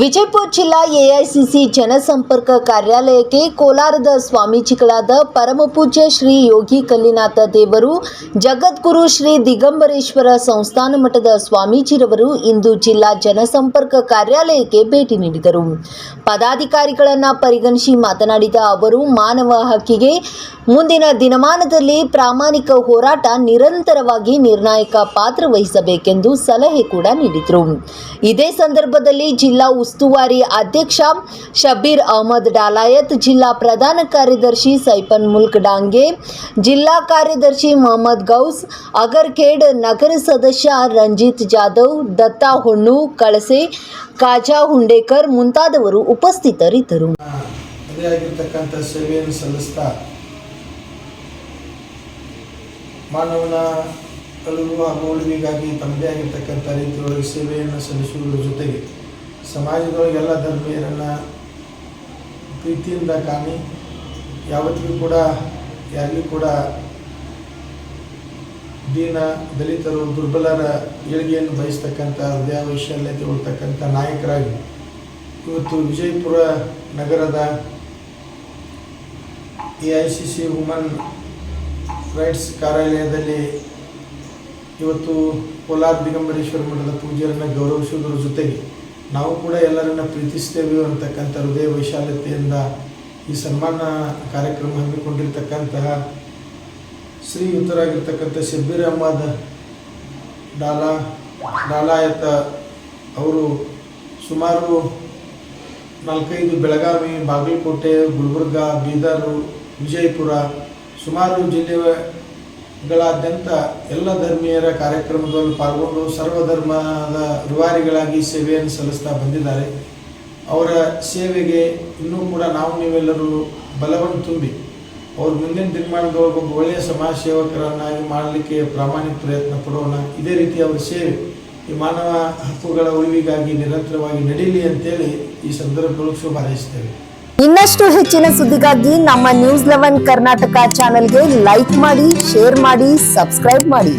ವಿಜಯಪುರ ಜಿಲ್ಲಾ ಎಐಸಿಸಿ ಜನಸಂಪರ್ಕ ಕಾರ್ಯಾಲಯಕ್ಕೆ ಕೋಲಾರದ ಸ್ವಾಮೀಜಿಗಳಾದ ಪರಮಪೂಜ್ಯ ಶ್ರೀ ಯೋಗಿ ಕಲ್ಲಿನಾಥ ದೇವರು, ಜಗದ್ಗುರು ಶ್ರೀ ದಿಗಂಬರೇಶ್ವರ ಸಂಸ್ಥಾನ ಮಠದ ಸ್ವಾಮೀಜಿರವರು ಇಂದು ಜಿಲ್ಲಾ ಜನಸಂಪರ್ಕ ಕಾರ್ಯಾಲಯಕ್ಕೆ ಭೇಟಿ ನೀಡಿದರು. ಪದಾಧಿಕಾರಿಗಳನ್ನು ಪರಿಗಣಿಸಿ ಮಾತನಾಡಿದ ಅವರು, ಮಾನವ ಹಕ್ಕಿಗೆ ಮುಂದಿನ ದಿನಮಾನದಲ್ಲಿ ಪ್ರಾಮಾಣಿಕ ಹೋರಾಟ ನಿರಂತರವಾಗಿ ನಿರ್ಣಾಯಕ ಪಾತ್ರ ವಹಿಸಬೇಕೆಂದು ಸಲಹೆ ಕೂಡ ನೀಡಿದರು. ಇದೇ ಸಂದರ್ಭದಲ್ಲಿ ಜಿಲ್ಲಾ ಉಸ್ತುವಾರಿ ಅಧ್ಯಕ್ಷ ಶಬೀರ್ ಅಹಮದ್ ಡಾಲಾಯತ್, ಜಿಲ್ಲಾ ಪ್ರಧಾನ ಕಾರ್ಯದರ್ಶಿ ಸೈಪನ್ ಮುಲ್ಕ್ ಡಾಂಗೆ, ಜಿಲ್ಲಾ ಕಾರ್ಯದರ್ಶಿ ಮೊಹಮ್ಮದ್ ಗೌಸ್, ಅಗರ್ಖೇಡ್ ನಗರ ಸದಸ್ಯ ರಂಜಿತ್ ಜಾಧವ್, ದತ್ತಾ ಹೊಣ್ಣು, ಕಳಸೆ ಕಾಜಾ ಹುಂಡೇಕರ್ ಮುಂತಾದವರು ಉಪಸ್ಥಿತರಿದ್ದರು. ಸೇವೆಯನ್ನು ಸಲ್ಲಿಸ್ತಾ ಮಾನವನ ಕಲುವ ಉಳಿವಿಗಾಗಿ ತಮ್ಮದೇ ಆಗಿರ್ತಕ್ಕಂಥ ರೀತಿಯೊಳಗೆ ಸೇವೆಯನ್ನು ಸಲ್ಲಿಸುವುದರ ಜೊತೆಗೆ ಸಮಾಜದೊಳಗೆಲ್ಲ ಧರ್ಮೀಯರನ್ನು ಪ್ರೀತಿಯಿಂದ ಕಾಣಿ, ಯಾವತ್ತಿಗೂ ಕೂಡ, ಯಾರಿಗೂ ಕೂಡ ದೀನ, ದಲಿತರು, ದುರ್ಬಲರ ಏಳಿಗೆಯನ್ನು ಬಯಸ್ತಕ್ಕಂಥ ಹೃದಯ ವೈಶಾಲ್ಯತೆ ಉಳ್ತಕ್ಕಂಥ ನಾಯಕರಾಗಿ ಇವತ್ತು ವಿಜಯಪುರ ನಗರದ A I C C woman rights ಕಾರ್ಯಾಲಯದಲ್ಲಿ ಇವತ್ತು ಕೋಲಾರ ದಿಗಂಬರೇಶ್ವರ ಮಠದ ಪೂಜ್ಯರನ್ನು ಗೌರವಿಸುವುದರ ಜೊತೆಗೆ ನಾವು ಕೂಡ ಎಲ್ಲರನ್ನ ಪ್ರೀತಿಸ್ತೇವೆ ಅಂತಕ್ಕಂಥ ಹೃದಯ ವೈಶಾಲ್ಯತೆಯಿಂದ ಈ ಸನ್ಮಾನ ಕಾರ್ಯಕ್ರಮ ಹಮ್ಮಿಕೊಂಡಿರ್ತಕ್ಕಂತಹ ಶ್ರೀಯುತರಾಗಿರ್ತಕ್ಕಂಥ ಶಬ್ಬೀರ್ ಅಹ್ಮದ್ ಡಾಲಾ, ಡಾಲಾಯತ ಅವರು ಸುಮಾರು ನಾಲ್ಕೈದು ಬೆಳಗಾವಿ ಬಾಗಲಕೋಟೆ, ಗುಲ್ಬರ್ಗ, ಬೀದರ್, ವಿಜಯಪುರ ಸುಮಾರು ಜಿಲ್ಲೆಗಳಾದ್ಯಂತ ಎಲ್ಲ ಧರ್ಮೀಯರ ಕಾರ್ಯಕ್ರಮದಲ್ಲಿ ಪಾಲ್ಗೊಂಡು ಸರ್ವಧರ್ಮದ ರುವಾರಿಗಳಾಗಿ ಸೇವೆಯನ್ನು ಸಲ್ಲಿಸ್ತಾ ಬಂದಿದ್ದಾರೆ. ಅವರ ಸೇವೆಗೆ ಇನ್ನೂ ಕೂಡ ನಾವು ನೀವೆಲ್ಲರೂ ಬಲವನ್ನು ತುಂಬಿ, ಅವ್ರ ಮುಂದಿನ ದಿನಮಾನದೊಳಗೆ ಒಬ್ಬ ಒಳ್ಳೆಯ ಸಮಾಜ ಸೇವಕರನ್ನಾಗಿ ಮಾಡಲಿಕ್ಕೆ ಪ್ರಾಮಾಣಿಕ ಪ್ರಯತ್ನ ಪಡೋಣ. ಇದೇ ರೀತಿ ಅವರ ಸೇವೆ ಈ ಮಾನವ ಹಕ್ಕುಗಳ ಉಳಿವಿಗಾಗಿ ನಿರಂತರವಾಗಿ ನಡೀಲಿ ಅಂತೇಳಿ ಈ ಸಂದರ್ಭದೊಳಗೆ ಶುಭ ಹಾರೈಸ್ತೇವೆ ಇನ್ನಷ್ಟು ಹೆಚ್ಚಿನ ಸುದ್ದಿಗಾಗಿ ನಮ್ಮ ನ್ಯೂಸ್ ಲೆವೆನ್ ಕರ್ನಾಟಕ ಚಾನೆಲ್ಗೆ ಲೈಕ್ ಮಾಡಿ ಶೇರ್ ಮಾಡಿ ಸಬ್ಸ್ಕ್ರೈಬ್ ಮಾಡಿ.